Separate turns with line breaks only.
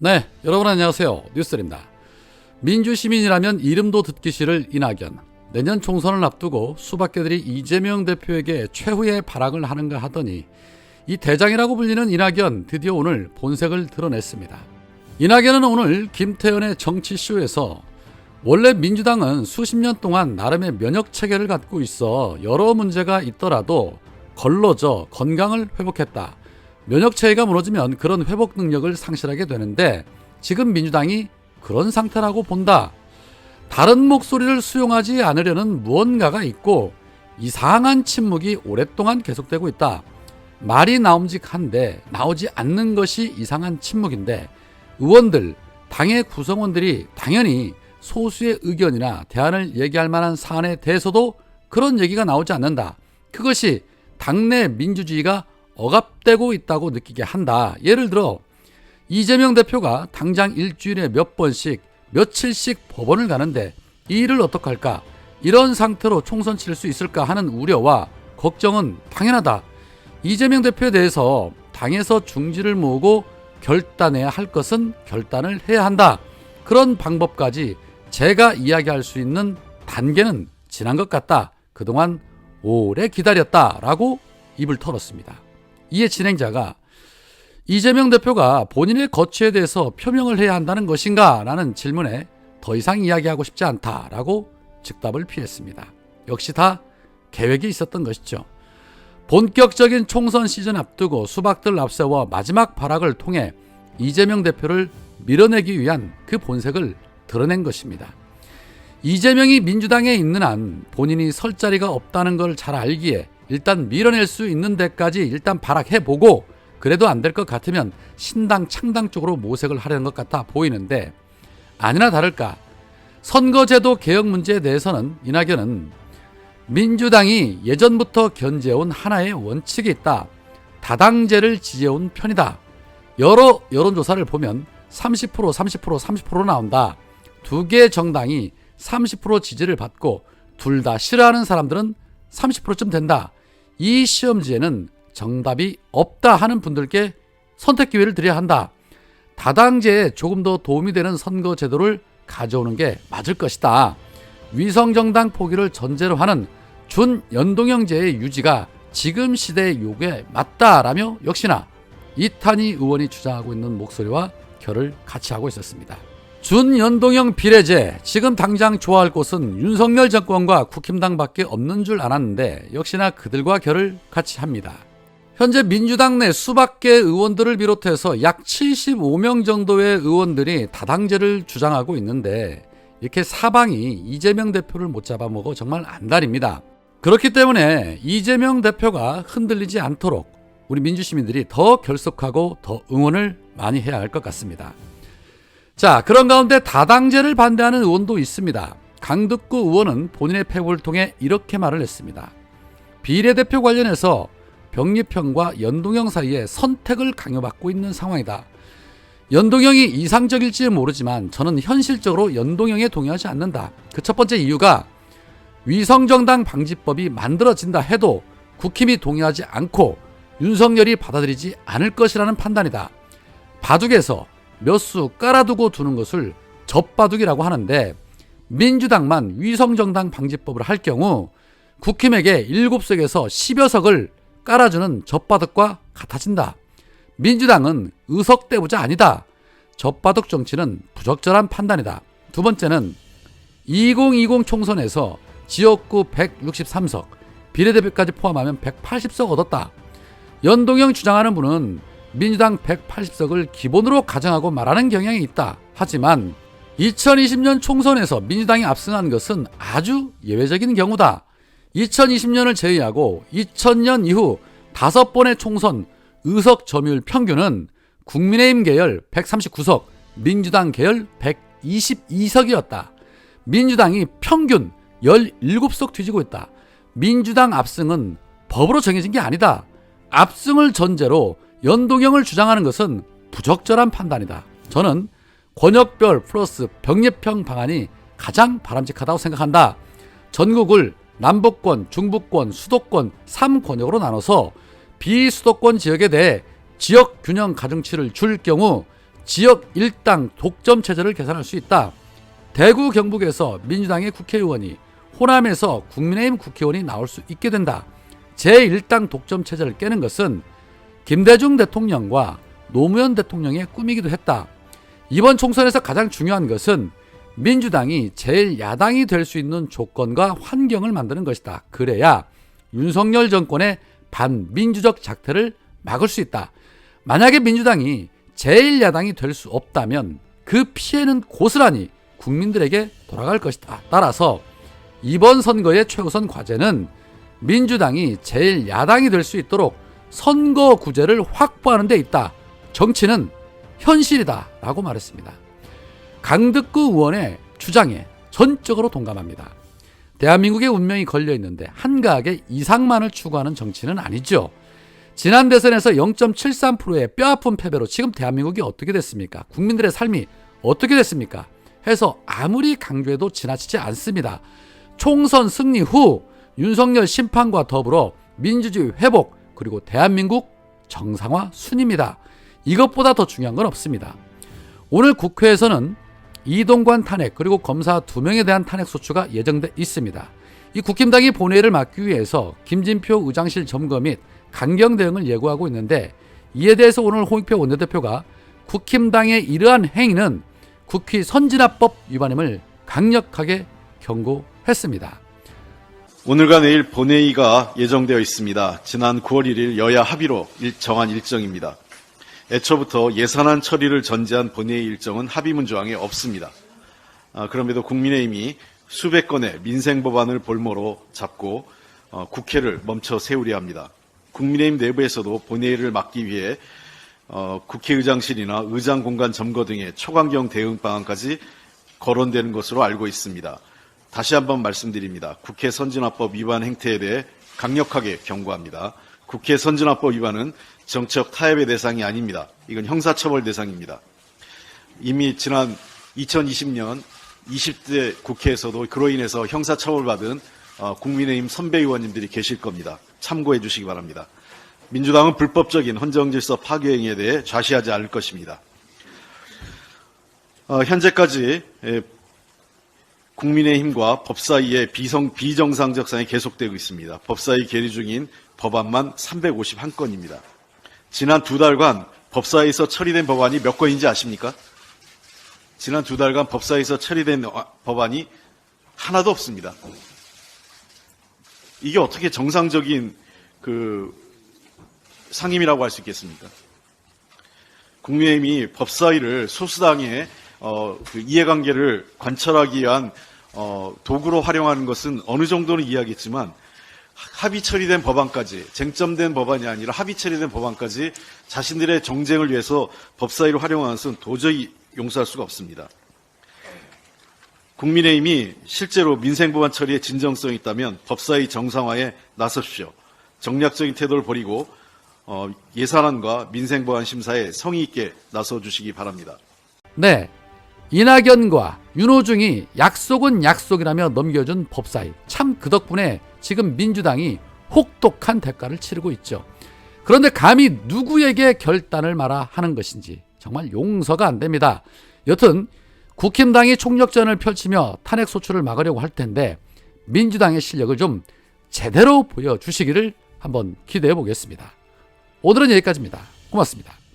네, 여러분 안녕하세요. 뉴스입니다. 민주시민이라면 이름도 듣기 싫을 이낙연. 내년 총선을 앞두고 수박계들이 이재명 대표에게 최후의 발악을 하는가 하더니 이 대장이라고 불리는 이낙연 드디어 오늘 본색을 드러냈습니다. 이낙연은 오늘 김태현의 정치쇼에서 원래 민주당은 수십 년 동안 나름의 면역 체계를 갖고 있어 여러 문제가 있더라도 걸러져 건강을 회복했다. 면역 체계가 무너지면 그런 회복 능력을 상실하게 되는데 지금 민주당이 그런 상태라고 본다. 다른 목소리를 수용하지 않으려는 무언가가 있고 이상한 침묵이 오랫동안 계속되고 있다. 말이 나옴직한데 나오지 않는 것이 이상한 침묵인데 의원들, 당의 구성원들이 당연히 소수의 의견이나 대안을 얘기할 만한 사안에 대해서도 그런 얘기가 나오지 않는다. 그것이 당내 민주주의가 억압되고 있다고 느끼게 한다. 예를 들어 이재명 대표가 당장 일주일에 몇 번씩 며칠씩 법원을 가는데 이 일을 어떡할까? 이런 상태로 총선 칠 수 있을까 하는 우려와 걱정은 당연하다. 이재명 대표에 대해서 당에서 중지를 모으고 결단해야 할 것은 결단을 해야 한다. 그런 방법까지 제가 이야기할 수 있는 단계는 지난 것 같다. 그동안 오래 기다렸다 라고 입을 털었습니다. 이에 진행자가 이재명 대표가 본인의 거취에 대해서 표명을 해야 한다는 것인가? 라는 질문에 더 이상 이야기하고 싶지 않다라고 즉답을 피했습니다. 역시 다 계획이 있었던 것이죠. 본격적인 총선 시즌 앞두고 수박들 앞세워 마지막 발악을 통해 이재명 대표를 밀어내기 위한 그 본색을 드러낸 것입니다. 이재명이 민주당에 있는 한 본인이 설 자리가 없다는 걸 잘 알기에 일단 밀어낼 수 있는 데까지 일단 발악해보고 그래도 안 될 것 같으면 신당 창당 쪽으로 모색을 하려는 것 같아 보이는데 아니나 다를까 선거제도 개혁 문제에 대해서는 이낙연은 민주당이 예전부터 견제해온 하나의 원칙이 있다. 다당제를 지지해온 편이다. 여러 여론조사를 보면 30% 30% 30% 나온다. 두 개 정당이 30% 지지를 받고 둘 다 싫어하는 사람들은 30%쯤 된다. 이 시험지에는 정답이 없다 하는 분들께 선택 기회를 드려야 한다. 다당제에 조금 더 도움이 되는 선거 제도를 가져오는 게 맞을 것이다. 위성정당 포기를 전제로 하는 준연동형제의 유지가 지금 시대의 요구에 맞다라며 역시나 이탄희 의원이 주장하고 있는 목소리와 결을 같이 하고 있었습니다. 준연동형 비례제 지금 당장 좋아할 곳은 윤석열 정권과 국힘당밖에 없는 줄 알았는데 역시나 그들과 결을 같이 합니다. 현재 민주당 내 수백 개 의원들을 비롯해서 약 75명 정도의 의원들이 다당제를 주장하고 있는데 이렇게 사방이 이재명 대표를 못 잡아먹어 정말 안달입니다. 그렇기 때문에 이재명 대표가 흔들리지 않도록 우리 민주시민들이 더 결속하고 더 응원을 많이 해야 할 것 같습니다. 자, 그런 가운데 다당제를 반대하는 의원도 있습니다. 강득구 의원은 본인의 패고를 통해 이렇게 말을 했습니다. 비례대표 관련해서 병립형과 연동형 사이에 선택을 강요받고 있는 상황이다. 연동형이 이상적일지 모르지만 저는 현실적으로 연동형에 동의하지 않는다. 그 첫 번째 이유가 위성정당 방지법이 만들어진다 해도 국힘이 동의하지 않고 윤석열이 받아들이지 않을 것이라는 판단이다. 바둑에서 몇 수 깔아두고 두는 것을 젖바둑이라고 하는데 민주당만 위성정당 방지법을 할 경우 국힘에게 7석에서 10여 석을 깔아주는 젖바둑과 같아진다. 민주당은 의석대부자 아니다. 젖바둑 정치는 부적절한 판단이다. 두 번째는 2020 총선에서 지역구 163석, 비례대표까지 포함하면 180석 얻었다. 연동형 주장하는 분은 민주당 180석을 기본으로 가정하고 말하는 경향이 있다. 하지만 2020년 총선에서 민주당이 압승한 것은 아주 예외적인 경우다. 2020년을 제외하고 2000년 이후 다섯 번의 총선 의석 점유율 평균은 국민의힘 계열 139석, 민주당 계열 122석이었다. 민주당이 평균 17석 뒤지고 있다. 민주당 압승은 법으로 정해진 게 아니다. 압승을 전제로 연동형을 주장하는 것은 부적절한 판단이다. 저는 권역별 플러스 병립형 방안이 가장 바람직하다고 생각한다. 전국을 남북권, 중부권, 수도권 3권역으로 나눠서 비수도권 지역에 대해 지역 균형 가중치를 줄 경우 지역 일당 독점 체제를 개선할 수 있다. 대구 경북에서 민주당의 국회의원이 호남에서 국민의힘 국회의원이 나올 수 있게 된다. 제1당 독점 체제를 깨는 것은 김대중 대통령과 노무현 대통령의 꿈이기도 했다. 이번 총선에서 가장 중요한 것은 민주당이 제1야당이 될 수 있는 조건과 환경을 만드는 것이다. 그래야 윤석열 정권의 반민주적 작태를 막을 수 있다. 만약에 민주당이 제1야당이 될 수 없다면 그 피해는 고스란히 국민들에게 돌아갈 것이다. 따라서 이번 선거의 최우선 과제는 민주당이 제1야당이 될 수 있도록 선거 구제를 확보하는 데 있다. 정치는 현실이다. 라고 말했습니다. 강득구 의원의 주장에 전적으로 동감합니다. 대한민국의 운명이 걸려 있는데 한가하게 이상만을 추구하는 정치는 아니죠. 지난 대선에서 0.73%의 뼈아픈 패배로 지금 대한민국이 어떻게 됐습니까? 국민들의 삶이 어떻게 됐습니까? 해서 아무리 강조해도 지나치지 않습니다. 총선 승리 후 윤석열 심판과 더불어 민주주의 회복 그리고 대한민국 정상화 순입니다. 이것보다 더 중요한 건 없습니다. 오늘 국회에서는 이동관 탄핵 그리고 검사 두 명에 대한 탄핵 소추가 예정돼 있습니다. 이 국힘당이 본회의를 막기 위해서 김진표 의장실 점거 및 강경 대응을 예고하고 있는데 이에 대해서 오늘 홍익표 원내대표가 국힘당의 이러한 행위는 국회 선진화법 위반임을 강력하게 경고했습니다.
오늘과 내일 본회의가 예정되어 있습니다. 지난 9월 1일 여야 합의로 일- 정한 일정입니다. 애초부터 예산안 처리를 전제한 본회의 일정은 합의문 조항에 없습니다. 아, 그럼에도 국민의힘이 수백 건의 민생 법안을 볼모로 잡고 어, 국회를 멈춰 세우려 합니다. 국민의힘 내부에서도 본회의를 막기 위해 어, 국회의장실이나 의장 공간 점거 등의 초강경 대응 방안까지 거론되는 것으로 알고 있습니다. 다시 한번 말씀드립니다. 국회 선진화법 위반 행태에 대해 강력하게 경고합니다. 국회 선진화법 위반은 정책 타협의 대상이 아닙니다. 이건 형사처벌 대상입니다. 이미 지난 2020년 20대 국회에서도 그로 인해서 형사처벌받은 어, 국민의힘 선배 의원님들이 계실 겁니다. 참고해 주시기 바랍니다. 민주당은 불법적인 헌정질서 파괴 행위에 대해 좌시하지 않을 것입니다. 어, 현재까지 에, 국민의힘과 법사위의 비성, 비정상적 상이 계속되고 있습니다. 법사위 계류 중인 법안만 351건입니다. 지난 두 달간 법사위에서 처리된 법안이 몇 건인지 아십니까? 지난 두 달간 법사위에서 처리된 어, 법안이 하나도 없습니다. 이게 어떻게 정상적인 그 상임이라고 할 수 있겠습니까? 국민의힘이 법사위를 소수당의 어, 그 이해관계를 관철하기 위한 어, 도구로 활용하는 것은 어느 정도는 이해하겠지만 합의 처리된 법안까지 쟁점된 법안이 아니라 합의 처리된 법안까지 자신들의 정쟁을 위해서 법사위를 활용하는 것은 도저히 용서할 수가 없습니다. 국민의힘이 실제로 민생법안 처리에 진정성이 있다면 법사위 정상화에 나서십시오. 정략적인 태도를 버리고 어, 예산안과 민생법안 심사에 성의 있게 나서 주시기 바랍니다.
네. 이낙연과 윤호중이 약속은 약속이라며 넘겨준 법사위. 참 그 덕분에 지금 민주당이 혹독한 대가를 치르고 있죠. 그런데 감히 누구에게 결단을 말아 하는 것인지 정말 용서가 안 됩니다. 여튼 국힘당이 총력전을 펼치며 탄핵 소추를 막으려고 할 텐데 민주당의 실력을 좀 제대로 보여주시기를 한번 기대해 보겠습니다. 오늘은 여기까지입니다. 고맙습니다.